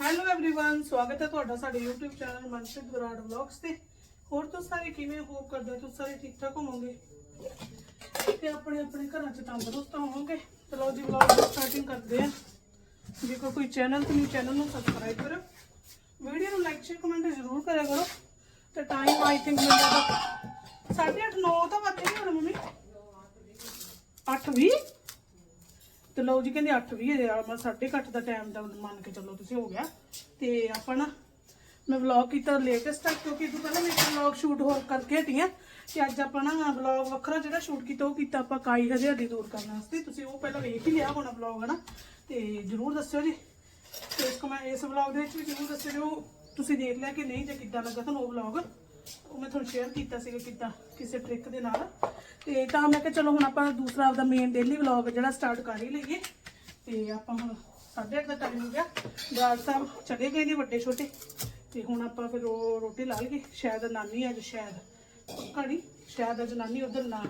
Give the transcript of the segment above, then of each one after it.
Hello everyone ਸਵਾਗਤ ਹੈ ਤੁਹਾਡਾ ਸਾਡੇ YouTube channel Manshit Brar vlogs ਤੇ ਹੋਰ ਤੁਸੀਂ ਸਾਰੇ ਕਿਵੇਂ ਹੋਪ ਕਰਦੇ ਹੋ ਤੁਸੀਂ ਸਾਰੇ ਠੀਕ ਠਾਕ ਹੋਵੋਗੇ ਤੇ ਆਪਣੇ ਆਪਣੇ ਘਰਾਂ 'ਚ ਤੰਦਰੁਸਤ ਹੋਵੋਗੇ ਚਲੋ ਜੀ ਵਲੌਗ ਦੀ ਸਟਾਰਟਿੰਗ ਕਰਦੇ ਹਾਂ ਜੇਕਰ ਕੋਈ ਚੈਨਲ ਤੇ ਨਿਊ ਚੈਨਲ ਨੂੰ ਸਬਸਕ੍ਰਾਈਬ ਕਰੋ ਵੀਡੀਓ ਨੂੰ ਲਾਈਕ ਸ਼ੇਅਰ ਕਮੈਂਟ ਜ਼ਰੂਰ ਕਰਿਆ ਕਰੋ ਤੇ ਟਾਈਮ ਆਈ ਥਿੰਕ ਮੈਨੂੰ ਸਾਢੇ ਅੱਠ 9 ਤਾਂ ਵੱਜੇ ਨਹੀਂ ਹੁਣ ਮੰਮੀ 8:20 ਤੇ ਲਓ ਜੀ, ਕਹਿੰਦੇ 8 ਵੀ ਹੈ ਮੈਂ 8:30 ਦਾ ਟਾਈਮ ਦਾ ਮੰਨ ਕੇ ਚੱਲੋ ਤੁਸੀਂ ਹੋ ਗਿਆ। ਤੇ ਆਪਾਂ ਨਾ, ਮੈਂ ਵਲੌਗ ਕੀਤਾ ਲੇਟੈਸਟ ਤੱਕ, ਕਿਉਂਕਿ ਇਹ ਤੋਂ ਪਹਿਲਾਂ ਮੈਂ ਇੱਕ ਵਲੌਗ ਸ਼ੂਟ ਹੋਰ ਕਰਕੇ ਹਟੀ ਤੇ ਅੱਜ ਆਪਾਂ ਨਾ ਵਲੌਗ ਵੱਖਰਾ ਜਿਹੜਾ ਸ਼ੂਟ ਕੀਤਾ, ਉਹ ਕੀਤਾ ਆਪਾਂ ਕਾਈ ਹਜ਼ਾਰੀ ਦੂਰ ਕਰਨ ਵਾਸਤੇ। ਤੁਸੀਂ ਉਹ ਪਹਿਲਾਂ ਵੇਖ ਹੀ ਲਿਆ ਹੋਣਾ ਵਲੌਗ ਹਨਾ? ਤੇ ਜਰੂਰ ਦੱਸਿਓ ਜੀ। ਤੇ ਇਸ ਕਮੈਂ ਇਸ ਵਲੌਗ ਦੇ ਵਿੱਚ ਵੀ ਜਰੂਰ ਦੱਸਿਓ, ਤੁਸੀਂ ਦੇਖ ਲਿਆ ਕਿ ਨਹੀਂ, ਜੇ ਕਿੱਦਾਂ ਲੱਗਾ ਤੁਹਾਨੂੰ ਉਹ ਵਲੌਗ ਉਹ ਮੈਂ ਤੁਹਾਨੂੰ ਸ਼ੇਅਰ ਕੀਤਾ ਸੀਗਾ ਕਿੱਦਾਂ, ਕਿਸੇ ਟ੍ਰਿਕ ਦੇ ਨਾਲ। ਤੇ ਤਾਂ ਮੈਂ ਕਿਹਾ ਚਲੋ ਹੁਣ ਆਪਾਂ ਦੂਸਰਾ ਆਪਦਾ ਮੇਨ ਡੇਲੀ ਵਲੌਗ ਜਿਹੜਾ ਸਟਾਰਟ ਕਰ ਹੀ ਲਈਏ। ਤੇ ਆਪਾਂ ਹੁਣ ਸਾਢੇ ਅੱਠ ਦਾ ਟਾਈਮ ਹੋ ਗਿਆ। ਬਰਾੜ ਸਾਹਿਬ ਚਲੇ ਗਏ ਨੇ ਵੱਡੇ ਛੋਟੇ। ਤੇ ਹੁਣ ਆਪਾਂ ਫਿਰ ਉਹ ਰੋਟੀ ਲਾ ਲਈਏ। ਸ਼ਾਇਦ ਨਾਨੀ ਅੱਜ ਸ਼ਾਇਦ ਪੱਕਾ ਨਹੀਂ ਸ਼ਾਇਦ ਅੱਜ ਨਾਨੀ ਉਧਰ ਨਾ।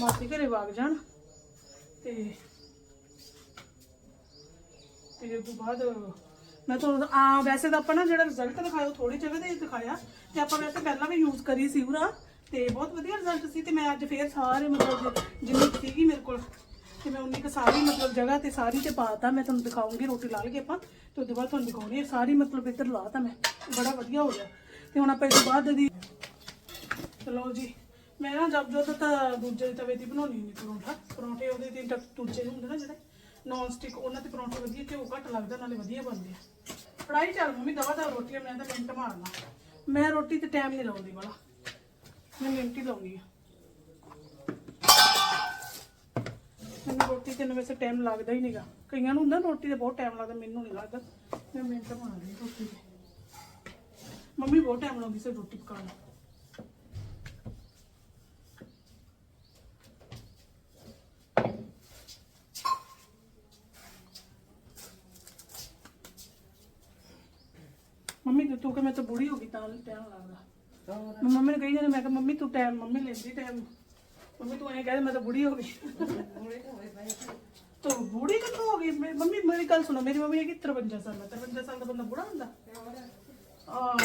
ਮਾਸੀ ਘਰੇ ਵਗ ਜਾਣ। ਤੇ ਤੇ ਉਸ ਤੋਂ ਬਾਅਦ ਮੈਂ ਤੁਹਾਨੂੰ ਆ ਵੈਸੇ ਤਾਂ ਆਪਾਂ ਨਾ ਜਿਹੜਾ ਰਿਜ਼ਲਟ ਦਿਖਾਇਆ, ਉਹ ਥੋੜੀ ਜਗ੍ਹਾ ਤੇ ਦਿਖਾਇਆ। ਤੇ ਆਪਾਂ ਵੈਸੇ ਪਹਿਲਾਂ ਵੀ ਯੂਜ਼ ਕਰੀ ਸੀ ਉਰਾ ਤੇ ਬਹੁਤ ਵਧੀਆ ਰਿਜ਼ਲਟ ਸੀ ਤੇ ਮੈਂ ਅੱਜ ਫੇਰ ਸਾਰੇ ਮਤਲਬ ਜਿੰਨੀ ਸੀਗੀ ਮੇਰੇ ਕੋਲ, ਤੇ ਮੈਂ ਉਨੀ ਕੁ ਸਾਰੀ ਮਤਲਬ ਜਗ੍ਹਾ ਤੇ ਸਾਰੀ ਤੇ ਪਾਤਾ। ਮੈਂ ਤੁਹਾਨੂੰ ਦਿਖਾਉਂਗੀ ਰੋਟੀ ਲਾ ਲਈਏ ਆਪਾਂ। ਤੇ ਉਹਦੇ ਬਾਅਦ ਤੁਹਾਨੂੰ ਦਿਖਾਉਣੀ ਹੈ ਸਾਰੀ ਮਤਲਬ ਇੱਧਰ ਲਾਤਾ ਮੈਂ। ਬੜਾ ਵਧੀਆ ਹੋ ਗਿਆ। ਤੇ ਹੁਣ ਆਪਾਂ ਇਸ ਤੋਂ ਬਾਅਦ ਦੀ ਚਲੋ ਜੀ। ਮੈਂ ਨਾ ਜਦ ਜਦੋਂ ਤਾਂ ਦੂਜੇ ਤਵੇ ਦੀ ਬਣਾਉਣੀ ਨਹੀਂ ਪਰੌਂਠਾ। ਪਰੌਂਠੇ ਉਹਦੇ ਤੇ ਤਾਂ ਦੂਜੇ ਹੁੰਦੇ ਨਾ ਜਿਹੜੇ। ਨੌਨ ਸਟਿਕ ਉਹਨਾਂ ਤੇ ਪਰੌਂਠੇ ਵਧੀਆ ਘਿਓ ਘੱਟ ਲੱਗਦਾ, ਨਾਲੇ ਵਧੀਆ ਬਣਦੇ ਆ। ਫੜਾਈ ਚੱਲ ਮੰਮੀ, ਦਵਾ ਦਾ ਰੋਟੀਆਂ, ਮੈਂ ਤਾਂ ਮਿੰਟ ਮਾਰਨਾ। ਮੈਂ ਰੋਟੀ ਤੇ ਟਾਈਮ ਨਹੀਂ ਲਾਉਂਦੀ ਵਾਲਾ ਮੈਂ ਮਿੰਟ ਹੀ ਲਾਉਂਦੀ ਆ। ਮੈਨੂੰ ਰੋਟੀ ਤੇ ਵੈਸੇ ਟਾਈਮ ਲੱਗਦਾ ਹੀ ਨਹੀਂਗਾ ਕਈਆਂ ਨੂੰ ਹੁੰਦਾ ਰੋਟੀ ਤੇ ਬਹੁਤ ਟਾਈਮ ਲੱਗਦਾ, ਮੈਨੂੰ ਨਹੀਂ ਲੱਗਦਾ। ਮੈਂ ਮਿੰਟ ਮਾਰਦੀ ਰੋਟੀ ਤੇ। ਮੰਮੀ ਬਹੁਤ ਟਾਈਮ ਲਾਉਂਦੀ ਸੀ ਰੋਟੀ ਪਕਾਉਣ। ਨੂੰ ਮੰਮੀ, ਤੂੰ ਕਿ ਮੈਂ ਤਾਂ ਬੁੜੀ ਹੋ ਗਈ ਤਾਂ ਟਾਈਮ ਲੱਗਦਾ। ਮੈਂ ਮੰਮੀ ਨੂੰ ਕਹੀ ਜਾਂਦੀ ਮੈਂ ਕਿਹਾ, ਮੰਮੀ, ਤੂੰ ਟਾਈਮ ਮੰਮੀ ਲੈਂਦੀ ਟਾਈਮ। ਮੰਮੀ, ਤੂੰ ਐਂ ਕਹਿੰਦੇ ਮੈਂ ਤਾਂ ਬੁੜੀ ਹੋ ਗਈ। ਤੂੰ ਬੁੜੀ ਕਿੱਥੋਂ ਹੋ ਗਈ? ਮੈਂ- ਮੰਮੀ, ਮੇਰੀ ਗੱਲ ਸੁਣੋ, ਮੇਰੀ ਮੰਮੀ ਹੈਗੀ 53 ਸਾਲ ਦਾ। 53 ਸਾਲ ਦਾ ਬੰਦਾ ਬੁੜਾ ਹੁੰਦਾ। ਆ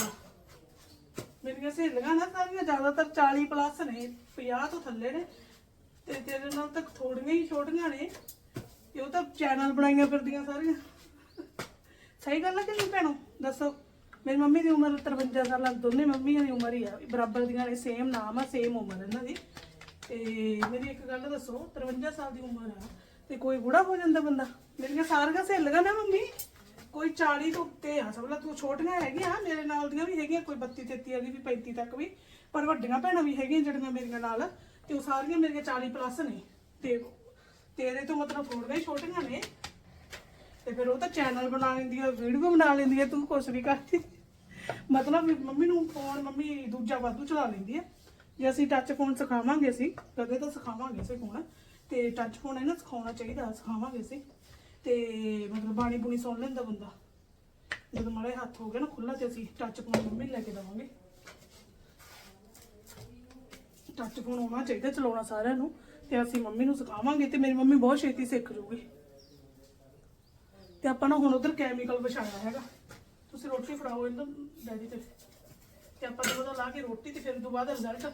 ਮੇਰੀਆਂ ਸਹੇਲੀਆਂ ਨਾ ਸਾਰੀਆਂ ਜ਼ਿਆਦਾਤਰ 40 ਪਲੱਸ ਨੇ 50 ਤੋਂ ਥੱਲੇ ਨੇ। ਤੇ ਤੇਰੇ ਨਾਲ ਤਾਂ ਥੋੜੀਆਂ ਹੀ ਛੋਟੀਆਂ ਨੇ। ਤੇ ਉਹ ਤਾਂ ਚੈਨਲ ਬਣਾਈਆਂ ਫਿਰਦੀਆਂ ਸਾਰੀਆਂ। ਸਹੀ ਗੱਲ ਹੈ ਕਿ ਨਹੀਂ ਭੈਣੋ? ਦੱਸੋ। ਮੇਰੀ ਮੰਮੀ ਦੀ ਉਮਰ 53 ਸਾਲਾਂ ਦੋਨੇ ਮੰਮੀਆਂ ਦੀ ਉਮਰ ਹੀ ਆ। ਬਰਾਬਰ ਦੀਆਂ ਨੇ ਸੇਮ ਨਾਮ ਆ ਸੇਮ ਉਮਰ ਇਹਨਾਂ ਦੀ। ਤੇ ਮੇਰੀ ਇੱਕ ਗੱਲ ਦੱਸੋ 53 ਸਾਲ ਦੀ ਉਮਰ ਆ ਤੇ ਕੋਈ ਬੁੜਾ ਹੋ ਜਾਂਦਾ ਬੰਦਾ? ਮੇਰੀਆਂ ਸਾਰੀਆਂ ਸਹੇਲੀਆਂ ਨਾ ਮੰਮੀ। ਕੋਈ 40 ਤੋਂ ਉੱਤੇ ਆ। ਸਭ ਤੂੰ ਛੋਟੀਆਂ ਹੈਗੀਆਂ, ਮੇਰੇ ਨਾਲ ਦੀਆਂ ਵੀ ਹੈਗੀਆਂ, ਕੋਈ 32 33 ਵਾਲੀ ਵੀ 35 ਤੱਕ ਵੀ। ਪਰ ਵੱਡੀਆਂ ਭੈਣਾਂ ਵੀ ਹੈਗੀਆਂ ਜਿਹੜੀਆਂ ਮੇਰੀਆਂ ਨਾਲ, ਤੇ ਉਹ ਸਾਰੀਆਂ ਮੇਰੀਆਂ 40 ਪਲੱਸ ਨੇ। ਤੇ ਤੇਰੇ ਤੋਂ ਮਤਲਬ ਥੋੜੀਆਂ ਛੋਟੀਆਂ ਨੇ। ਤੇ ਫਿਰ ਉਹ ਤਾਂ ਚੈਨਲ ਬਣਾ ਲੈਂਦੀ ਆ ਵੀਡੀਓ ਬਣਾ ਲੈਂਦੀ ਆ, ਤੂੰ ਕੁਛ ਨਹੀਂ ਕਰਦੀ। ਮਤਲਬ ਵੀ ਮੰਮੀ ਨੂੰ ਫੋਨ ਮੰਮੀ ਦੂਜਾ ਵਾਧੂ ਚਲਾ ਲੈਂਦੀ ਆ। ਜੇ ਅਸੀਂ ਟੱਚ ਫੋਨ ਸਿਖਾਵਾਂਗੇ ਅਸੀਂ, ਕਦੇ ਤਾਂ ਸਿਖਾਵਾਂਗੇ ਅਸੀਂ ਫੋਨ ਤੇ ਟੱਚ ਫੋਨ ਇਹਨਾਂ ਸਿਖਾਉਣਾ ਚਾਹੀਦਾ, ਸਿਖਾਵਾਂਗੇ ਅਸੀਂ। ਤੇ ਮਤਲਬ ਬਾਣੀ ਬੁਣੀ ਸੁਣ ਲੈਂਦਾ ਬੰਦਾ। ਜਦੋਂ ਮਾੜੇ ਹੱਥ ਹੋ ਗਿਆ ਨਾ ਖੁੱਲਾ ਤੇ ਅਸੀਂ ਟੱਚ ਫੋਨ ਮੰਮੀ ਨੂੰ ਲੈ ਕੇ ਦਵਾਂਗੇ। ਟੱਚ ਫੋਨ ਆਉਣਾ ਚਾਹੀਦਾ, ਚਲਾਉਣਾ ਸਾਰਿਆਂ ਨੂੰ। ਤੇ ਅਸੀਂ ਮੰਮੀ ਨੂੰ ਸਿਖਾਵਾਂਗੇ ਤੇ ਮੇਰੀ ਮੰਮੀ ਬਹੁਤ ਛੇਤੀ ਸਿੱਖ ਜੂਗੀ। ਤੇ ਆਪਾਂ ਨਾ ਹੁਣ ਉਧਰ ਕੈਮੀਕਲ ਵਿਛਾਇਆ ਹੈਗਾ। ਤੁਸੀਂ ਰੋਟੀ ਫੜਾਓ ਇਹਨਾਂ ਡੈਡੀ ਤੇ। ਤੇ ਆਪਾਂ ਜਦੋਂ ਉਹਦਾ ਲਾ ਕੇ ਰੋਟੀ ਤੇ ਫਿਰ ਉਦੋਂ ਬਾਅਦ ਰਿਜ਼ਲਟ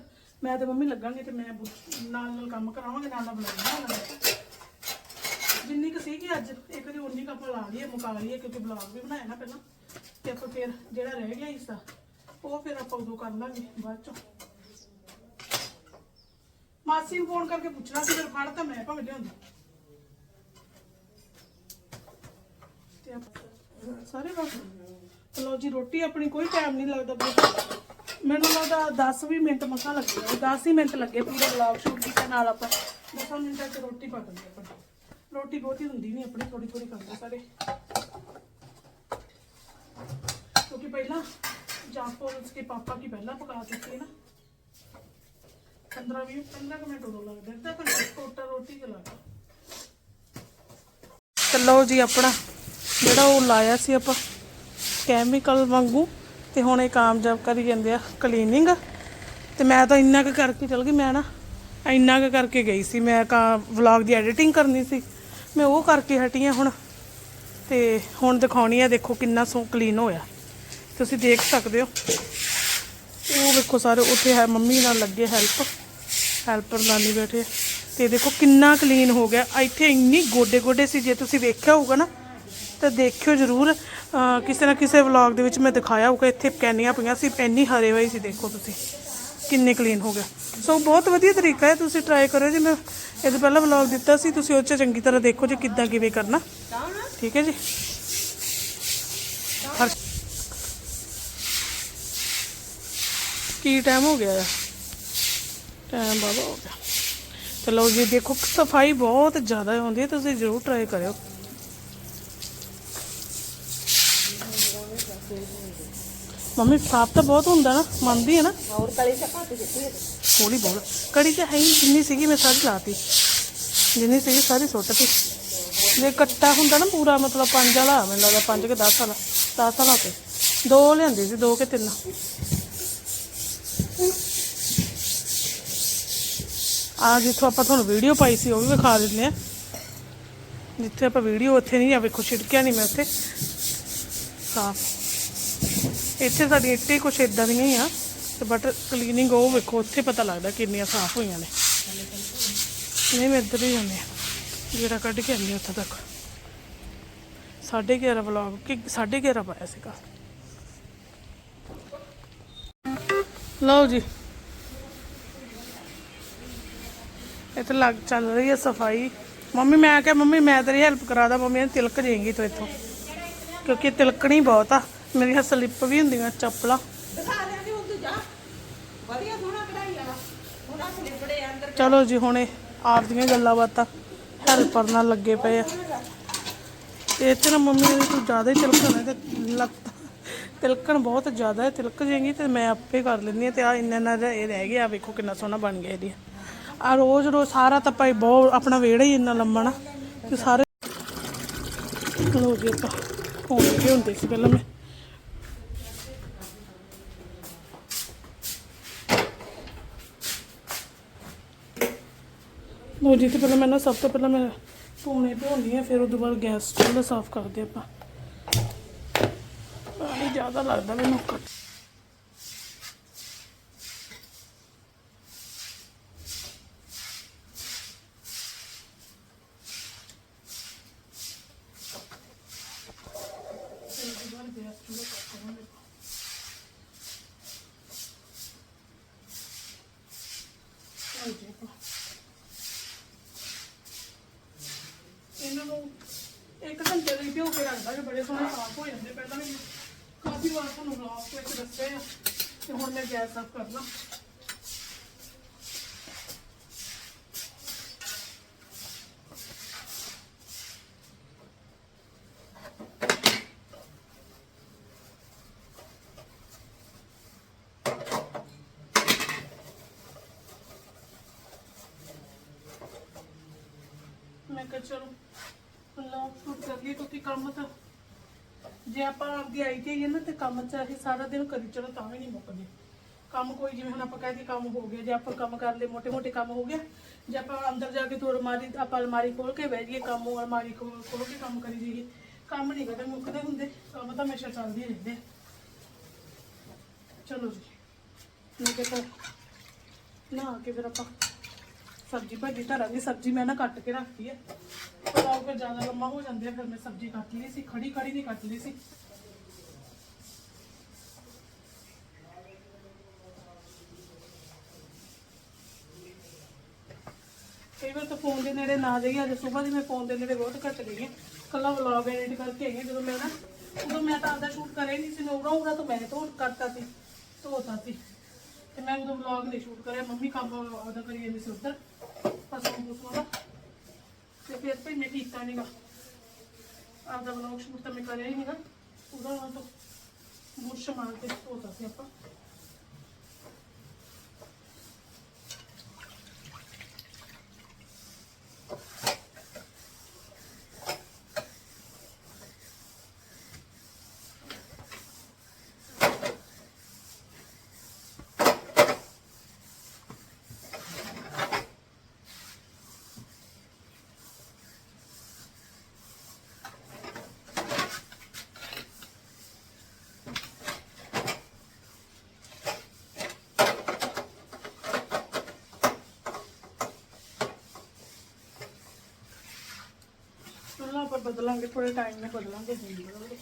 ਮੈਂ ਤੇ ਮੰਮੀ ਲੱਗਾਂਗੇ ਤੇ ਮੈਂ ਨਾਲ ਨਾਲ ਕੰਮ ਕਰਾਵਾਂਗੇ, ਨਾਲ ਨਾਲ ਬਣਾਵਾਂਗੇ ਜਿੰਨੀ ਕੁ ਸੀਗੀ ਅੱਜ, ਇੱਕ ਦੀ ਉਨੀ ਕੁ ਆਪਾਂ ਲਾ ਲਈਏ, ਮੁਕਾ ਲਈਏ, ਕਿਉਂਕਿ ਬਲੌਗ ਵੀ ਬਣਾਇਆ ਨਾ ਪਹਿਲਾਂ। ਤੇ ਆਪਾਂ ਫਿਰ ਜਿਹੜਾ ਰਹਿ ਗਿਆ ਹਿੱਸਾ, ਉਹ ਫਿਰ ਆਪਾਂ ਉਦੋਂ ਕਰ ਲਾਂਗੇ ਬਾਅਦ ਚੋਂ। ਮਾਸੀ ਨੂੰ ਫੋਨ ਕਰਕੇ ਪੁੱਛਣਾ ਸੀ, ਫਿਰ ਫੜ ਤਾਂ ਮੈਂ ਭਾਵੇਂ ਲਿਆਉਂਦੀ। ਤੇ ਸਾਰੇ ਬਸ ਚਲੋ ਜੀ, ਰੋਟੀ ਆਪਣੀ ਕੋਈ ਟਾਈਮ ਨਹੀਂ ਲੱਗਦਾ ਮੈਨੂੰ ਲੱਗਦਾ 10 20 ਮਿੰਟ ਮਸਾਂ ਲੱਗੇ 10 ਹੀ ਮਿੰਟ ਲੱਗੇ ਪੂਰਾ ਵਲੌਗ ਸ਼ੂਟ ਕੀਤਾ ਨਾਲ ਆਪਾਂ। 10 ਮਿੰਟਾਂ 'ਚ ਰੋਟੀ ਪੱਕ ਗਈ ਆਪਣੀ ਰੋਟੀ ਬਹੁਤੀ ਹੁੰਦੀ ਨਹੀਂ, ਆਪਣੀ ਥੋੜੀ ਥੋੜੀ ਖਾਂਦੇ ਸਾਰੇ। ਕਿਉਂਕਿ ਪਹਿਲਾਂ ਜਾਪੋ ਉਸਕੇ ਪਾਪਾ ਕੀ ਪਹਿਲਾਂ ਪਕਾ ਦਿੱਤੀ ਨਾ? 15 20 15 ਮਿੰਟ ਉਦੋਂ ਲੱਗਦੇ ਅੱਧਾ ਘੰਟਾ ਟੋਟਲ ਰੋਟੀ ਚਲਾ ਚਲੋ ਜੀ, ਆਪਣਾ ਜਿਹੜਾ ਉਹ ਲਾਇਆ ਸੀ ਆਪਾਂ ਕੈਮੀਕਲ ਵਾਂਗੂ, ਤੇ ਹੁਣ ਇਹ ਕਾਮਯਾਬ ਕਰੀ ਜਾਂਦੇ ਆ ਕਲੀਨਿੰਗ ਤੇ ਮੈਂ ਤਾਂ ਇੰਨਾ ਕੁ ਕਰਕੇ ਚਲ ਗਈ, ਮੈਂ ਨਾ ਇੰਨਾ ਕੁ ਕਰਕੇ ਗਈ ਸੀ। ਮੈਂ ਕਾ ਵਲੌਗ ਦੀ ਐਡੀਟਿੰਗ ਕਰਨੀ ਸੀ। ਮੈਂ ਉਹ ਕਰਕੇ ਹਟੀ ਆ ਹੁਣ। ਤੇ ਹੁਣ ਦਿਖਾਉਣੀ ਆ, ਦੇਖੋ ਕਿੰਨਾ ਸੋ ਕਲੀਨ ਹੋਇਆ। ਤੁਸੀਂ ਦੇਖ ਸਕਦੇ ਹੋ। ਉਹ ਵੇਖੋ ਸਾਰੇ, ਉੱਥੇ ਹੈ ਮੰਮੀ ਨਾਲ ਲੱਗੇ ਹੈਲਪ ਹੈਲਪਰ ਨਾਨੀ ਬੈਠੇ। ਆ। ਤੇ ਦੇਖੋ ਕਿੰਨਾ ਕਲੀਨ ਹੋ ਗਿਆ। ਇੱਥੇ ਇੰਨੀ ਗੋਡੇ ਗੋਡੇ ਸੀ, ਜੇ ਤੁਸੀਂ ਵੇਖਿਆ ਹੋਊਗਾ ਨਾ ਤਾਂ ਦੇਖਿਓ ਜ਼ਰੂਰ, ਅਹ, ਕਿਸੇ ਨਾ ਕਿਸੇ ਵਲੌਗ ਦੇ ਵਿੱਚ ਮੈਂ ਦਿਖਾਇਆ ਹੋਊਗਾ, ਇੱਥੇ ਕੈਨੀਆਂ ਪਈਆਂ ਸੀ ਇੰਨੀ ਹਰੇ ਹੋਏ ਸੀ, ਦੇਖੋ ਤੁਸੀਂ। ਕਿੰਨੇ ਕਲੀਨ ਹੋ ਗਿਆ ਸੋ ਬਹੁਤ ਵਧੀਆ ਤਰੀਕਾ ਹੈ, ਤੁਸੀਂ ਟਰਾਈ ਕਰੋ ਜੀ ਮੈਂ ਇਹਦੇ ਪਹਿਲਾਂ ਵਲੌਗ ਦਿੱਤਾ ਸੀ, ਤੁਸੀਂ ਉਹ 'ਚ ਚੰਗੀ ਤਰ੍ਹਾਂ ਦੇਖੋ ਜੀ ਕਿੱਦਾਂ ਕਿਵੇਂ ਕਰਨਾ। ਠੀਕ ਹੈ ਜੀ? ਹਰ- ਕੀ ਟਾਈਮ ਹੋ ਗਿਆ ਆ? ਟਾਈਮ ਬਾਬਾ ਹੋ ਗਿਆ। ਚਲੋ ਜੀ, ਦੇਖੋ, ਸਫ਼ਾਈ ਬਹੁਤ ਜ਼ਿਆਦਾ ਹੁੰਦੀ ਹੈ, ਤੁਸੀਂ ਜ਼ਰੂਰ ਟਰਾਈ ਕਰਿਓ। ਮੰਮੀ ਸਾਫ਼ ਤਾਂ ਬਹੁਤ ਹੁੰਦਾ ਨਾ ਮੰਨਦੀ ਹੈ ਨਾ। ਹੋਰ ਕਲੀ ਸੇ ਘੱਟ ਦਿੱਤੀ ਹੈ। ਥੋੜੀ ਬਹੁਤ। ਕੜੀ ਤਾਂ ਹੈ ਹੀ ਨਹੀਂ, ਜਿੰਨੀ ਸੀਗੀ ਮੈਂ ਸਾਰੀ ਲਾਤੀ। ਜਿੰਨੀ ਸੀਗੀ ਸਾਰੀ ਸੁੱਟਤੀ ਜੇ ਕੱਟਾ ਹੁੰਦਾ ਨਾ ਪੂਰਾ ਮਤਲਬ ਪੰਜ ਵਾਲਾ ਮੈਨੂੰ ਲੱਗਦਾ ਪੰਜ ਕਿ 10 ਵਾਲਾ 10 ਵਾਲਾ ਤੇ। ਦੋ ਲਿਆਂਦੇ ਸੀ ਦੋ ਕਿ ਤਿੰਨ। ਆ ਜਿੱਥੋਂ ਆਪਾਂ ਤੁਹਾਨੂੰ ਵੀਡੀਓ ਪਾਈ ਸੀ ਉਹ ਵੀ ਵਿਖਾ ਦਿੰਦੇ ਆ। ਜਿੱਥੇ ਆਪਾਂ ਵੀਡੀਓ ਉੱਥੇ ਨਹੀਂ ਆ ਵੇਖੋ ਛਿੜਕਿਆ ਨਹੀਂ ਮੈਂ ਉੱਥੇ। ਸਾਫ਼। ਇੱਥੇ ਸਾਡੀ ਇੱਟੇ ਕੁਛ ਇਦਾਂ ਦੀਆਂ ਹੀ ਆ, ਤੇ ਬਟ ਕਲੀਨਿੰਗ ਉਹ ਵੇਖੋ, ਉੱਥੇ ਪਤਾ ਲੱਗਦਾ ਕਿੰਨੀਆਂ ਸਾਫ਼ ਹੋਈਆਂ ਨੇ। ਨਹੀਂ, ਮੈਂ ਇੱਧਰ ਹੀ ਜਾਂਦੇ ਆ ਜਿਹੜਾ ਕੱਢ ਕੇ ਆਉਂਦੇ ਉੱਥੇ ਤੱਕ। 11:30 ਵਲੌਗ, ਕਿ 11:30 ਪਾਇਆ ਸੀਗਾ। ਲਓ ਜੀ। ਇੱਥੇ ਲੱਗ ਚੱਲ ਰਹੀ ਹੈ ਸਫ਼ਾਈ। ਮੰਮੀ, ਮੈਂ ਕਿਹਾ, ਮੰਮੀ, ਮੈਂ ਤੇਰੀ ਹੈਲਪ ਕਰਾ ਦਾਂ, ਮੰਮੀ ਨੇ ਤਿਲਕ ਜਾਏਗੀ ਤੂੰ ਇੱਥੋਂ। ਕਿਉਂਕਿ ਤਿਲਕਣੀ ਬਹੁਤ ਆ। ਮੇਰੀਆਂ ਸਲਿੱਪ ਵੀ ਹੁੰਦੀਆਂ, ਚੱਪਲਾਂ। ਦਿਖਾ ਲਿਆ ਹੁਣ ਤੂੰ ਜਾ ਵਧੀਆ ਸੋਹਣਾ ਕਢਾਈ ਵਾਲਾ ਉਹਨਾਂ ਸਲਿੱਪੜੇ ਅੰਦਰ ਚਲੋ ਜੀ, ਹੁਣੇ ਆਪਦੀਆਂ ਗੱਲਾਂ ਬਾਤਾਂ ਹੈਲਪਰ ਨਾਲ ਲੱਗੇ ਪਏ ਆ। ਤੇ ਇੱਥੇ ਨਾ ਮੰਮੀ ਨੇ ਤੂੰ ਜ਼ਿਆਦਾ ਹੀ ਤਿਲਕਣਾ ਤੇ ਲੱਤ ਤਿਲਕਣ ਬਹੁਤ ਜ਼ਿਆਦਾ ਹੈ, ਤਿਲਕ ਜਾਏਗੀ ਤੇ ਮੈਂ ਆਪੇ ਕਰ ਲੈਂਦੀ ਹਾਂ ਤੇ ਆ ਇੰਨਾ ਇੰਨਾ ਇਹ ਰਹਿ ਗਿਆ ਵੇਖੋ ਕਿੰਨਾ ਸੋਹਣਾ ਬਣ ਗਿਆ ਇਹਦੀ। ਆ ਰੋਜ਼ ਰੋਜ਼ ਸਾਰਾ ਤਾਂ ਭਾਈ ਬਹੁਤ ਆਪਣਾ ਵਿਹੜਾ ਹੀ ਇੰਨਾ ਲੰਮਾ ਨਾ ਕਿ ਸਾਰੇ ਲੋ ਜੀ ਆਪਾਂ ਹੋਣੇ ਕੇ ਹੁੰਦੇ ਸੀ ਪਹਿਲਾਂ ਮੈਂ। ਲੋ ਜੀ ਤੇ ਪਹਿਲਾਂ ਮੈਂ ਨਾ ਸਭ ਤੋਂ ਪਹਿਲਾਂ ਮੈਂ ਧੋਣੇ ਧੋਣੀ ਆ ਫਿਰ ਉਦੋਂ ਬਾਅਦ ਗੈਸ ਚੁੱਲ੍ਹਾ ਸਾਫ਼ ਕਰਦੇ ਆਪਾਂ। ਪਾਣੀ ਜ਼ਿਆਦਾ ਲੱਗਦਾ ਮੈਨੂੰ ਘੱਟ ਇਹਨਾਂ ਨੂੰ ਇੱਕ ਘੰਟੇ ਲਈ ਭਿਓ ਕੇ ਰੱਖਦਾ ਕਿ ਬੜੇ ਸੋਹਣੇ ਸਾਫ਼ ਹੋ ਜਾਂਦੇ, ਪਹਿਲਾਂ ਵੀ ਕਾਫੀ ਵਾਰ ਤੁਹਾਨੂੰ ਵਲੌਗ ਵਿੱਚ ਦੱਸਿਆ ਆ, ਤੇ ਹੁਣ ਮੈਂ ਗੈਸ ਸਾਫ਼ ਕਰਨਾ ਮੈਂ ਕਿਹਾ ਚਲੋ ਅੱਲਾ ਲੱਗੇ ਕਿਉਂਕਿ ਕੰਮ ਤਾਂ। ਜੇ ਆਪਾਂ ਆਪਦੀ ਆਈਟੀ ਹੈ ਨਾ ਤੇ ਕੰਮ ਚਾਹੇ ਸਾਰਾ ਦਿਨ ਕਰੀ, ਚਲੋ ਤਾਂ ਵੀ ਨਹੀਂ ਮੁੱਕਦੇ। ਕੰਮ ਕੋਈ ਜਿਵੇਂ ਹੁਣ ਆਪਾਂ ਕਹਿੰਦੇ ਕੰਮ ਹੋ ਗਿਆ, ਜੇ ਆਪਾਂ ਕੰਮ ਕਰ ਲਏ ਮੋٹے-ਮੋٹے ਕੰਮ ਹੋ ਗਿਆ, ਜੇ ਆਪਾਂ ਅੰਦਰ ਜਾ ਕੇ ਤੋਂ ਅਲਮਾਰੀ, ਆਪਾਂ ਅਲਮਾਰੀ ਖੋਲ ਕੇ ਬਹਿ ਜਾਈਏ, ਕੰਮ ਅਲਮਾਰੀ ਖੋਲ ਖੋਲ ਕੇ ਕੰਮ ਕਰੀ ਜਾਈਏ, ਕੰਮ ਨਹੀਂ ਕਦੇ ਮੁੱਕਦੇ ਹੁੰਦੇ, ਕੰਮ ਤਾਂ ਹਮੇਸ਼ਾ ਚੱਲਦੇ ਰਹਿੰਦੇ ਚਲੋ ਜੀ। ਨਹੀਂ ਤਾਂ ਨਾ ਕੇ ਫਿਰ ਆਪਾਂ ਸਬਜ਼ੀ ਭਾਜੀ ਧਰਾਂਗੇ ਸਬਜ਼ੀ ਮੈਂ ਨਾ ਕੱਟ ਕੇ ਰੱਖਤੀ ਹੈ ਪਰ ਆਉ ਜ਼ਿਆਦਾ ਲੰਮਾ ਹੋ ਜਾਂਦੇ ਆ, ਫਿਰ ਮੈਂ ਸਬਜ਼ੀ ਕੱਟ ਲਈ ਸੀ, ਖੜੀ ਖੜੀ ਨਹੀਂ ਕੱਟ ਲਈ ਸੀ। ਕਈ ਵਾਰ ਤਾਂ ਫੋਨ ਦੇ ਨੇੜੇ ਨਾ ਜਾਈਏ ਅੱਜ ਸਵੇਰ ਦੀ ਮੈਂ ਫੋਨ ਦੇ ਨੇੜੇ ਬਹੁਤ ਘੱਟ ਗਈ ਹਾਂ ਕੱਲਾ ਵਲੌਗ ਐਡਿਟ ਕਰਕੇ ਆਈ ਹਾਂ ਜਦੋਂ ਮੈਂ ਨਾ ਉਦੋਂ ਮੈਂ ਤਾਂ ਆਪਦਾ ਸ਼ੂਟ ਕਰਿਆ ਹੀ ਨਹੀਂ ਸੀ ਨੋਰਾ ਉਰਾ ਤਾਂ ਮੈਂ ਧੋ ਕਰਤਾ ਸੀ, ਧੋਤਾ ਸੀ। ਤੇ ਮੈਂ ਉਦੋਂ ਵਲੌਗ ਨਹੀਂ ਸ਼ੂਟ ਕਰਿਆ, ਮੰਮੀ ਕੰਮ ਉਹਦਾ ਕਰੀ ਜਾਂਦੀ ਸੀ ਉੱਧਰ। ਪਸੋਂ ਪਸੋਂ ਦਾ। ਤੇ ਫਿਰ ਭਈ ਮੈਂ ਕੀਤਾ ਨਹੀਂਗਾ ਆਪਦਾ ਵਲੌਗ ਸ਼ੂਟ ਤਾਂ ਮੈਂ ਕਰਿਆ ਹੀ ਨਹੀਂਗਾ ਉਹਦਾ ਤਾਂ ਬੁਰਸ਼ ਮਾਰ ਕੇ ਧੋਤਾ ਸੀ ਆਪਾਂ। ਬਦਲਾਂਗੇ ਥੋੜੇ ਟਾਈਮ ਨਾਲ ਬਦਲਾਂਗੇ ਜ਼ਿੰਦਗੀ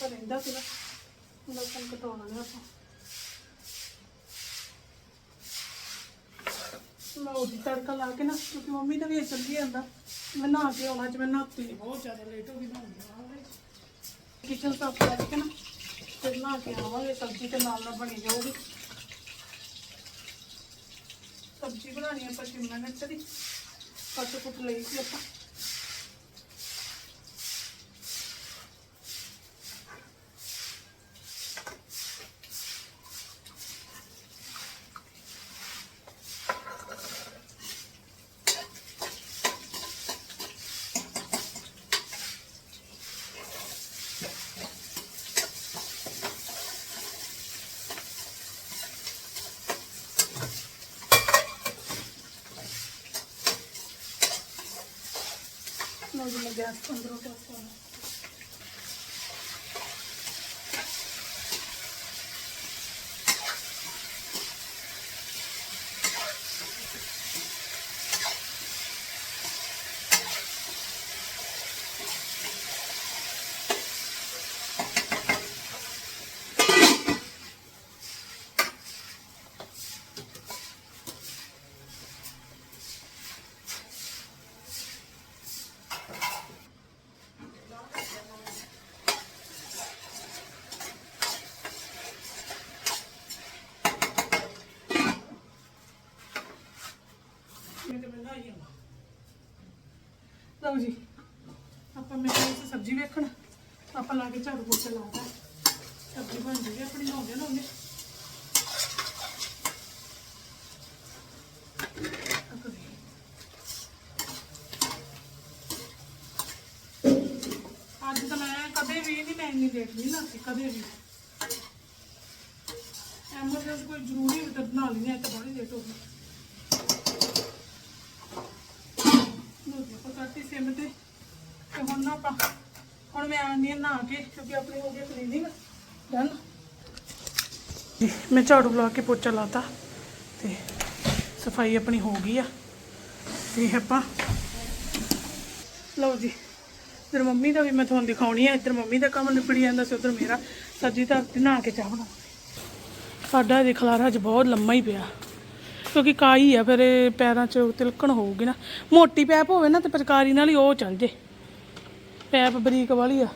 ਲੱਗਾ ਰਹਿੰਦਾ ਸੀਗਾ। ਲਸਣ ਕਟਾਉਣਾ ਨੇ ਆਪਾਂ। ਲਓ ਜੀ ਤੜਕਾ ਲਾ ਕੇ ਨਾ ਕਿਉਂਕਿ ਮੰਮੀ ਦਾ ਵੀ ਚੱਲੀ ਜਾਂਦਾ। ਮੈਂ ਨਹਾ ਕੇ ਆਉਣਾ ਅੱਜ ਮੈਂ ਨਹਾਤੀ ਨਹੀਂ ਬਹੁਤ ਜ਼ਿਆਦਾ ਲੇਟ ਹੋ ਗਈ ਨਹਾਉਣ ਕਿਚਨ ਸਾਫ਼ ਕਰਕੇ ਨਾ ਫਿਰ ਨਹਾ ਕੇ ਆਵਾਂਗੇ ਸਬਜ਼ੀ ਤੇ ਨਾਲ ਨਾਲ ਬਣੀ ਜਾਊਗੀ। ਸਬਜ਼ੀ ਬਣਾਉਣੀ ਆਪਾਂ ਸ਼ਿਮਲਾ ਮਿਰਚ ਦੀ। ਕੱਟ ਕੁੱਟ ਲਈ ਸੀ ਆਪਾਂ। ਲਓ ਜੀ ਮੈਂ ਗੈਸ 15 ਤੋਂ ਪਾਉਣਾ ਮੈਂ ਤੇ ਬੰਦਾ ਹੀ ਆਵਾਂ ਲਓ ਜੀ ਆਪਾਂ ਮੈਂ ਇਸ ਸਬਜ਼ੀ ਵੇਖਣ ਆਪਾਂ ਲਾ ਕੇ ਝਾੜੂ ਪੋਚਾ ਲਾਤਾ ਸਬਜ਼ੀ ਬਣ ਜੂਗੀ, ਆਪਣੀ ਨਹਾਉਂਦੇ ਨਹਾਉਂਦੇ ਅੱਜ ਤਾਂ ਮੈਂ ਕਦੇ ਵੀ ਨਹੀਂ ਮੈਂ ਇੰਨੀ ਲੇਟ ਨਹੀਂ ਲਾਤੀ ਕਦੇ ਵੀ। ਐਮਰਜੈਂਸੀ ਕੋਈ ਜ਼ਰੂਰੀ ਹੋਵੇ ਤਾਂ ਬਣਾ ਲੈਂਦੇ ਆ ਤਾਂ ਬੜੀ ਲੇਟ ਹੋ ਗਈ। ਨੂੰ ਪਕਾਤੀ ਸਿਮ ਤੇ ਤੇ ਹੁਣ ਨਾ ਆਪਾਂ ਹੁਣ ਮੈਂ ਆਉਂਦੀ ਹਾਂ ਨਹਾ ਕੇ, ਕਿਉਂਕਿ ਆਪਣੀ ਹੋ ਗਈ ਕਲੀਨਿੰਗ ਡਨ ਮੈਂ ਝਾੜੂ ਲਾ ਕੇ ਪੋਚਾ ਲਾਤਾ, ਤੇ ਸਫ਼ਾਈ ਆਪਣੀ ਹੋ ਗਈ ਆ। ਤੇ ਆਪਾਂ ਲਓ ਜੀ, ਇਧਰ ਮੰਮੀ ਦਾ ਵੀ ਮੈਂ ਤੁਹਾਨੂੰ ਦਿਖਾਉਣੀ ਆ, ਇੱਧਰ ਮੰਮੀ ਦਾ ਕੰਮ ਨਿਬੜੀ ਜਾਂਦਾ ਸੀ, ਉਧਰ ਮੇਰਾ। ਸਬਜ਼ੀ ਤਾਂ ਨਹਾ ਕੇ ਚਾਹ ਬਣਾ ਸਾਡਾ ਇਹ ਖਲਾਰਾ ਅੱਜ ਬਹੁਤ ਲੰਮਾ ਹੀ ਪਿਆ। ਕਿਉਂਕਿ ਕਾਈ ਆ, ਫਿਰ ਪੈਰਾਂ 'ਚ ਤਿਲਕਣ ਹੋਊਗੀ ਨਾ। ਮੋਟੀ ਪੈਪ ਹੋਵੇ ਨਾ, ਤੇ ਪਰਕਾਰੀ ਨਾਲ ਹੀ ਉਹ ਚੱਲ ਜੇ। ਪੈਪ ਬਰੀਕ ਵਾਲੀ ਆ।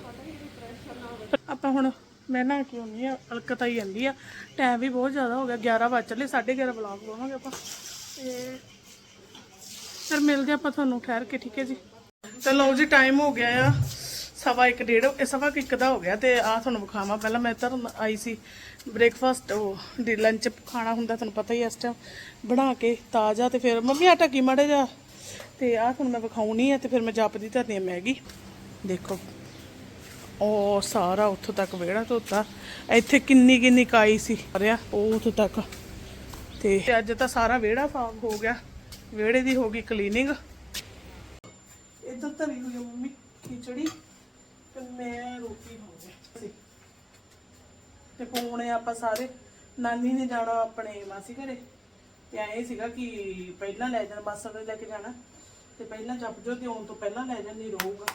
ਆਪਾਂ ਹੁਣ ਮੈਂ ਨਾ ਕਿ ਹੁੰਨੀ ਆ ਅਲਕਤ ਆਈ ਜਾਂਦੀ ਆ। ਟਾਈਮ ਵੀ ਬਹੁਤ ਜ਼ਿਆਦਾ ਹੋ ਗਿਆ 11 ਵਜ ਚੱਲੇ 11:30 ਬਲਾਕ ਲਾਵਾਂਗੇ ਆਪਾਂ। ਤੇ ਫਿਰ ਮਿਲਦੇ ਆਪਾਂ ਤੁਹਾਨੂੰ, ਠਹਿਰ ਕੇ, ਠੀਕ ਹੈ ਜੀ? ਤੇ ਲਓ ਜੀ ਟਾਈਮ ਹੋ ਗਿਆ ਆ, ਸਵਾ ਇੱਕ ਡੇਢ, ਇਹ ਸਵਾ ਕੁ ਇੱਕ ਦਾ ਹੋ ਗਿਆ ਤੇ ਆ ਤੁਹਾਨੂੰ ਵਿਖਾਵਾਂ। ਪਹਿਲਾਂ ਮੈਂ ਇੱਧਰ ਆਈ ਸੀ ਬ੍ਰੇਕਫਾਸਟ ਉਹ ਡੀ ਲੰਚ ਖਾਣਾ ਹੁੰਦਾ, ਤੁਹਾਨੂੰ ਪਤਾ ਹੀ ਇਸ ਟਾਈਮ ਬਣਾ ਕੇ ਤਾਜ਼ਾ ਤੇ ਫਿਰ ਮੰਮੀ ਆਟਾ ਕੀ ਮਾੜੇ ਜਾ ਤੇ ਆ ਤੁਹਾਨੂੰ ਮੈਂ ਵਿਖਾਉਣੀ ਆ ਤੇ ਫਿਰ ਮੈਂ ਜਪਦੀ ਧਰਨੀ ਆ ਮੈਗੀ। ਦੇਖੋ। ਉਹ ਸਾਰਾ ਉੱਥੋਂ ਤੱਕ ਵਿਹੜਾ ਧੋਤਾ। ਇੱਥੇ ਕਿੰਨੀ ਕਿੰਨੀ ਕਾਈ ਸੀ। ਰਿਆ ਉਹ ਉੱਥੋਂ ਤੱਕ। ਤੇ ਅੱਜ ਤਾਂ ਸਾਰਾ ਵਿਹੜਾ ਸਾਫ਼ ਹੋ ਗਿਆ। ਵਿਹੜੇ ਦੀ ਹੋ ਗਈ ਕਲੀਨਿੰਗ। ਇੱਧਰ ਧਰੀ ਹੋਈ ਮੰਮੀ। ਖਿਚੜੀ ਤੇ ਮੈਂ ਰੋਟੀ ਖਾਉਂਗੀ ਤੇ ਪੌਣੇ ਆਪਾਂ ਸਾਰੇ। ਨਾਨੀ ਨੇ ਜਾਣਾ ਆਪਣੇ ਮਾਸੀ ਘਰੇ। ਤੇ ਐਂ ਸੀਗਾ ਕਿ ਪਹਿਲਾਂ ਲੈ ਜਾਣਾ, ਬੱਸ ਦੇ ਲੈ ਕੇ ਜਾਣਾ। ਤੇ ਪਹਿਲਾਂ ਜਪ ਜੋ ਤੇ ਆਉਣ ਤੋਂ ਪਹਿਲਾਂ ਲੈ ਜਾਣੀ ਰਹੂਗਾ।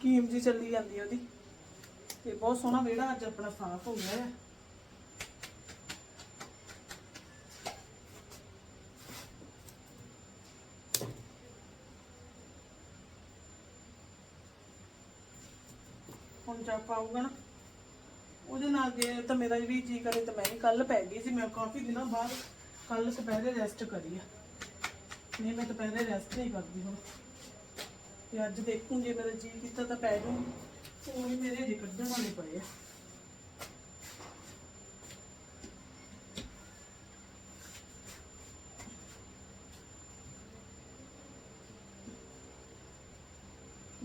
ਸਕੀਮ ਜੀ ਚੱਲੀ ਜਾਂਦੀ ਆ ਉਹਦੀ। ਤੇ ਬਹੁਤ ਸੋਹਣਾ ਵਿਹੜਾ ਅੱਜ ਆਪਣਾ ਸਾਫ਼ ਹੋ ਗਿਆ ਹੈ ਹੁਣ ਜਪ ਆਊਗਾ ਨਾ। ਉਹਦੇ ਨਾਲ ਜੇ ਤਾਂ ਮੇਰਾ ਵੀ ਜੀ ਕਰੇ ਤਾਂ ਮੈਂ ਹੀ ਕੱਲ ਪੈ ਗਈ ਸੀ, ਮੈਂ ਕਾਫੀ ਦਿਨਾਂ ਬਾਅਦ ਕੱਲ ਦੁਪਹਿਰੇ ਰੈਸਟ ਕਰੀ ਆ। ਨਹੀਂ, ਮੈਂ ਦੁਪਹਿਰੇ ਰੈਸਟ ਨਹੀਂ ਕਰਦੀ ਹੁਣ। ਤੇ ਅੱਜ ਦੇਖੂੰ ਜੇ ਮੇਰਾ ਜੀ ਕੀਤਾ ਤਾਂ ਪੈ ਜੂੰ ਉਹ ਵੀ ਮੇਰੇ ਜੇ ਕੱਢਣ ਵਾਲੇ ਪਏ ਆ।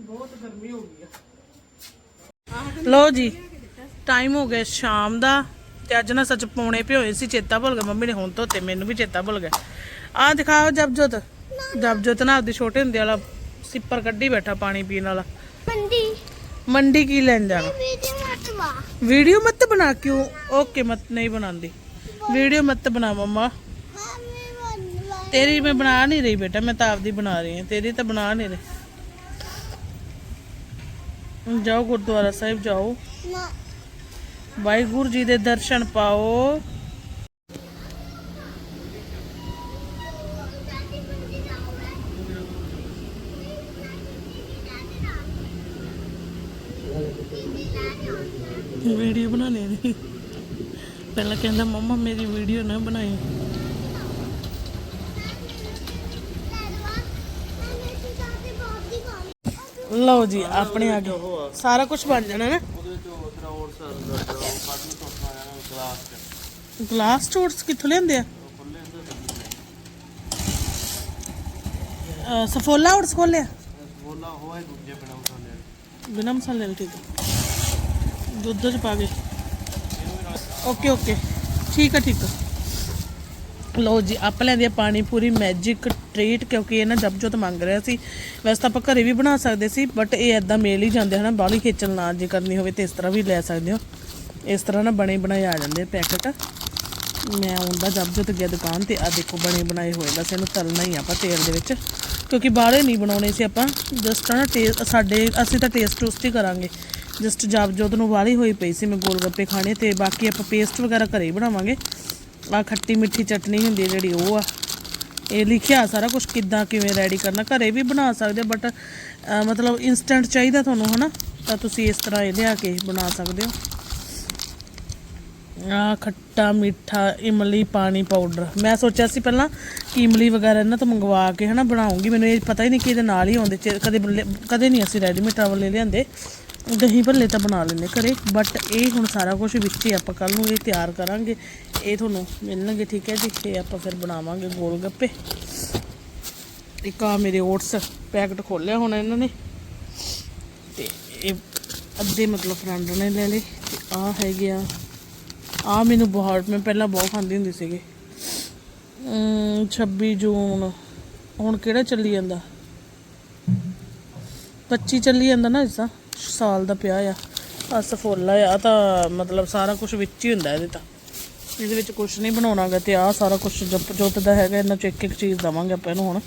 ਬਹੁਤ ਗਰਮੀ ਹੋ ਗਈ ਆ। ਲੋ ਜੀ ਟਾਈਮ ਹੋ ਗਿਆ ਸ਼ਾਮ ਦਾ ਤੇ ਅੱਜ ਨਾ ਸੱਚ ਪੌਣੇ ਭਿਓਏ ਸੀ, ਚੇਤਾ ਭੁੱਲ ਗਿਆ ਮੰਮੀ ਨੇ ਹੁਣ ਧੋਤੇ, ਮੈਨੂੰ ਵੀ ਚੇਤਾ ਭੁੱਲ ਗਿਆ। ਆ ਦਿਖਾਓ ਜਪਜੋਤ। ਜਪਜੋਤ ਨਾ ਆਪਦੇ ਛੋਟੇ ਹੁੰਦੇ ਵਾਲਾ ਸਿੱਪਰ ਕੱਢੀ ਬੈਠਾ ਪਾਣੀ ਪੀਣ ਵਾਲਾ। ਮੰਡੀ। ਮੰਡੀ ਕੀ ਲੈਣ ਜਾਣਾ? ਵੀਡੀਓ ਮਤ ਬਣਾ। ਕਿਉਂ? ਓਕੇ ਮਤ ਨਹੀਂ ਬਣਾਉਂਦੀ। ਵੀਡੀਓ ਮਤ ਬਣਾ ਮਮਾ ਤੇਰੀ ਮੈਂ ਬਣਾ ਨਹੀਂ ਰਹੀ ਬੇਟਾ ਮੈਂ ਤਾਂ ਆਪਦੀ ਬਣਾ ਰਹੀ ਹਾਂ। ਤੇਰੀ ਤਾਂ ਬਣਾ ਨਹੀਂ ਰਹੀ। ਜਾਓ ਗੁਰਦੁਆਰਾ ਸਾਹਿਬ ਜਾਓ। ਵਾਹਿਗੁਰੂ ਜੀ ਦੇ ਦਰਸ਼ਨ ਪਾਓ। ਵੀਡੀਓ ਬਣਾਉਣੀ ਨਹੀਂ ਪਹਿਲਾਂ ਕਹਿੰਦਾ ਮੰਮਾ ਮੇਰੀ ਵੀਡੀਓ ਨਾ ਬਣਾਈ ਲਓ ਜੀ ਆਪਣੇ ਆ ਗਏ ਸਾਰਾ ਕੁਝ ਬਣ ਜਾਣਾ ਨਾ। ਗਲਾਸ ਟੋਟਸ ਕਿੱਥੋਂ ਲੈਂਦੇ ਆ? ਅਹ ਸਫੋਲਾ ਉਟਸ ਖੋਲਿਆ ਬਿਨਾਂ ਮਸਾਲੇ ਵਾਲੇ। ਠੀਕ ਆ। ਦੁੱਧ ਚ ਪਾ ਕੇ। ਓਕੇ ਓਕੇ ਠੀਕ ਆ ਠੀਕ ਆ। ਲੋ ਜੀ, ਆਪ ਲੈਂਦੇ ਆ ਪਾਣੀ ਪੂਰੀ ਮੈਜਿਕ ਟ੍ਰੀਟ ਕਿਉਂਕਿ ਇਹ ਨਾ ਜਪਜੋਤ ਮੰਗ ਰਿਹਾ ਸੀ। ਵੈਸੇ ਤਾਂ ਆਪਾਂ ਘਰੇ ਵੀ ਬਣਾ ਸਕਦੇ ਸੀ ਬਟ ਇਹ ਐਦਾਂ ਮੇਲ ਹੀ ਜਾਂਦੇ ਹਨਾ, ਬਾਹਲੀ ਖੇਚਲ ਨਾ ਜੇ ਕਰਨੀ ਹੋਵੇ ਤੇ ਇਸ ਤਰ੍ਹਾਂ ਵੀ ਲੈ ਸਕਦੇ ਹੋ। ਇਸ ਤਰ੍ਹਾਂ ਨਾ ਬਣੇ ਬਣਾਏ ਆ ਜਾਂਦੇ ਆ ਪੈਕਟ। ਮੈਂ ਆਉਂਦਾ ਜਪਜੋਤ ਗਿਆ ਦੁਕਾਨ ਤੇ ਆ ਦੇਖੋ ਬਣੇ ਬਣਾਏ ਹੋਏ, ਬਸ ਇਹਨੂੰ ਤਲਣਾ ਹੀ ਆਪਾਂ ਤੇਲ ਦੇ ਵਿੱਚ, ਕਿਉਂਕਿ ਬਾਹਲੇ ਨਹੀਂ ਬਣਾਉਣੇ ਸੀ ਆਪਾਂ। ਜਸਟ ਨਾ ਟੇਸਟ ਸਾਡੇ, ਅਸੀਂ ਤਾਂ ਟੇਸਟ ਟੂਸਟ ਹੀ ਕਰਾਂਗੇ। ਜਸਟ ਜਪਜੋਤ ਨੂੰ ਵਾਲੀ ਹੋਈ ਪਈ ਸੀ ਮੈਂ ਗੋਲ ਗੱਪੇ ਖਾਣੇ ਤੇ ਬਾਕੀ ਆਪਾਂ ਪੇਸਟ ਵਗੈਰਾ ਘਰੇ ਹੀ ਬਣਾਵਾਂਗੇ। ਆ ਖੱਟੀ ਮਿੱਠੀ ਚਟਨੀ ਹੁੰਦੀ ਹੈ ਜਿਹੜੀ ਉਹ ਆ। ਇਹ ਲਿਖਿਆ ਸਾਰਾ ਕੁਝ ਕਿੱਦਾਂ ਕਿਵੇਂ ਰੈਡੀ ਕਰਨਾ, ਘਰੇ ਵੀ ਬਣਾ ਸਕਦੇ ਬਟ ਮਤਲਬ ਇਨਸਟੈਂਟ ਚਾਹੀਦਾ ਤੁਹਾਨੂੰ, ਹਨਾ? ਤਾਂ ਤੁਸੀਂ ਇਸ ਤਰ੍ਹਾਂ ਇਹ ਲਿਆ ਕੇ ਬਣਾ ਸਕਦੇ ਹੋ। ਆ ਖੱਟਾ ਮਿੱਠਾ ਇਮਲੀ ਪਾਣੀ ਪਾਊਡਰ। ਮੈਂ ਸੋਚਿਆ ਸੀ ਪਹਿਲਾਂ ਕਿ ਇਮਲੀ ਵਗੈਰਾ ਇਹਨਾਂ ਤੋਂ ਮੰਗਵਾ ਕੇ, ਹਨਾ, ਬਣਾਉਂਗੀ। ਮੈਨੂੰ ਇਹ ਪਤਾ ਹੀ ਨਹੀਂ ਕਿ ਇਹਦੇ ਨਾਲ ਹੀ ਆਉਂਦੇ ਕਦੇ ਕਦੇ ਨਹੀਂ ਅਸੀਂ ਰੈਡੀਮੇਡ ਵਾਲੇ ਲਿਆਂਦੇ। ਦਹੀਂ ਭੱਲੇ ਤਾਂ ਬਣਾ ਲੈਂਦੇ ਘਰੇ ਬਟ ਇਹ ਹੁਣ ਸਾਰਾ ਕੁਝ ਵਿੱਚ ਹੀ ਆਪਾਂ ਕੱਲ ਨੂੰ ਇਹ ਤਿਆਰ ਕਰਾਂਗੇ। ਇਹ ਤੁਹਾਨੂੰ ਮਿਲਣਗੇ, ਠੀਕ ਹੈ ਜੀ? ਇਹ ਆਪਾਂ ਫਿਰ ਬਣਾਵਾਂਗੇ ਗੋਲ ਗੱਪੇ ਇੱਕ ਆ ਮੇਰੇ ਓਟਸ ਪੈਕਟ ਖੋਲਿਆ ਹੁਣ ਇਹਨਾਂ ਨੇ। ਤੇ ਇਹ ਅੱਧੇ ਮਤਲਬ ਫਰੈਂਡ ਨੇ ਲੈ ਲਏ। ਤੇ ਆ ਹੈਗੇ ਆ ਆ ਮੈਨੂੰ ਬਹੁਤ ਮੈਂ ਪਹਿਲਾਂ ਬਹੁਤ ਖਾਂਦੀ ਹੁੰਦੀ ਸੀਗੀ। ਅਮ 26 ਜੂਨ, ਹੁਣ ਕਿਹੜਾ ਚੱਲੀ ਜਾਂਦਾ? 25 ਚੱਲੀ ਜਾਂਦਾ ਨਾ ਇਸਾ ਸਾਲ ਦਾ ਪਿਆ ਆ। ਆ ਸਫੋਲਾ ਆ ਤਾਂ ਮਤਲਬ ਸਾਰਾ ਕੁਝ ਵਿੱਚ ਹੀ ਹੁੰਦਾ ਇਹਦੇ ਤਾਂ। ਇਹਦੇ ਵਿੱਚ ਕੁਝ ਨਹੀਂ ਬਣਾਉਣਾਗਾ ਤੇ ਆ ਸਾਰਾ ਕੁਝ ਜੁੱਪ ਜੋਤ ਦਾ ਹੈਗਾ, ਇਹਨਾਂ ਚ ਇੱਕ ਇੱਕ ਚੀਜ਼ ਦਵਾਂਗੇ ਆਪਾਂ ਇਹਨੂੰ ਹੁਣ।